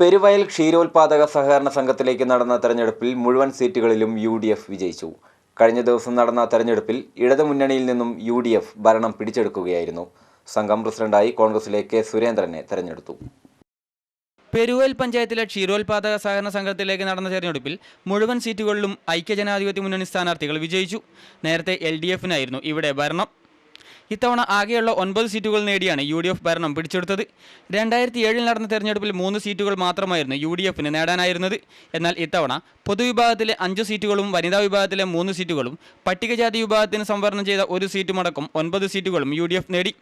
പെരുവയൽ ക്ഷീരോത്പാദക സഹകരണ സംഘത്തിലേക്ക് നടന്ന തെരഞ്ഞെടുപ്പിൽ മുഴുവൻ സീറ്റുകളിലും യു ഡി എഫ് വിജയിച്ചു. കഴിഞ്ഞ ദിവസം നടന്ന തെരഞ്ഞെടുപ്പിൽ ഇടതുമുന്നണിയിൽ നിന്നും യു ഡി എഫ് ഭരണം പിടിച്ചെടുക്കുകയായിരുന്നു. സംഘം പ്രസിഡന്റായി കോൺഗ്രസിലെ കെ സുരേന്ദ്രനെ തെരഞ്ഞെടുത്തു. പെരുവയൽ പഞ്ചായത്തിലെ ക്ഷീരോത്പാദക സഹകരണ സംഘത്തിലേക്ക് നടന്ന തെരഞ്ഞെടുപ്പിൽ മുഴുവൻ സീറ്റുകളിലും ഐക്യജനാധിപത്യ മുന്നണി സ്ഥാനാർത്ഥികൾ വിജയിച്ചു. നേരത്തെ എൽ ഡി എഫിനായിരുന്നു ഇവിടെ ഭരണം. ഇത്തവണ ആകെയുള്ള ഒൻപത് സീറ്റുകൾ നേടിയാണ് യു ഡി എഫ് ഭരണം പിടിച്ചെടുത്തത്. രണ്ടായിരത്തി ഏഴിൽ നടന്ന തെരഞ്ഞെടുപ്പിൽ മൂന്ന് സീറ്റുകൾ മാത്രമായിരുന്നു യു ഡി എഫിന് നേടാനായിരുന്നത്. എന്നാൽ ഇത്തവണ പൊതുവിഭാഗത്തിലെ അഞ്ച് സീറ്റുകളും വനിതാ വിഭാഗത്തിലെ മൂന്ന് സീറ്റുകളും പട്ടികജാതി വിഭാഗത്തിന് സംവരണം ചെയ്ത ഒരു സീറ്റുമടക്കം ഒൻപത് സീറ്റുകളും യു നേടി.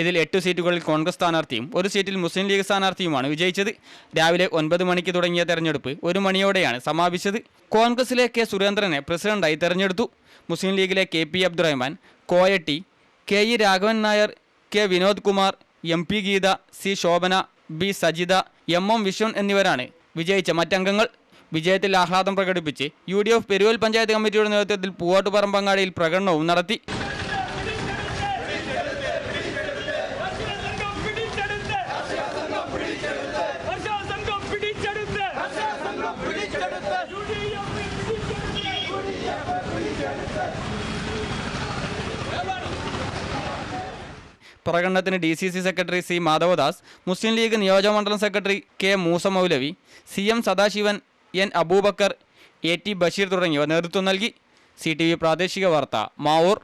ഇതിൽ എട്ട് സീറ്റുകളിൽ കോൺഗ്രസ് സ്ഥാനാർത്ഥിയും ഒരു സീറ്റിൽ മുസ്ലിം ലീഗ് സ്ഥാനാർത്ഥിയുമാണ് വിജയിച്ചത്. രാവിലെ ഒൻപത് മണിക്ക് തുടങ്ങിയ തെരഞ്ഞെടുപ്പ് ഒരു മണിയോടെയാണ് സമാപിച്ചത്. കോൺഗ്രസിലെ കെ സുരേന്ദ്രനെ പ്രസിഡന്റായി തെരഞ്ഞെടുത്തു. മുസ്ലിം ലീഗിലെ K P Abdurahman Koyatti K E Raghavan Nair K Vinod Kumar M P Geetha C Shobhana B Sajitha M M Viswan എന്നിവരാണ് വിജയിച്ച മറ്റംഗങ്ങൾ. വിജയത്തിൽ ആഹ്ലാദം പ്രകടിപ്പിച്ച് U D F Peruval panchayat കമ്മിറ്റിയുടെ നേതൃത്വത്തിൽ പൂവാട്ടുപറമ്പങ്ങാടിയിൽ പ്രകടനവും നടത്തി സംഘം പിടിച്ചെടുത്ത് സംഘം പിടിച്ചെടുത്ത് സംഘം പിടിച്ചെടുത്ത് പ്രകടനത്തിന് D C C secretary C Madhavadas Muslim League നിയോജകമണ്ഡലം secretary K Moosa Maulavi C M Sadasivan N Abubakar A T Basheer തുടങ്ങിയവർ നേതൃത്വം നൽകി. സി ടി വി പ്രാദേശിക വാർത്ത മാവൂർ.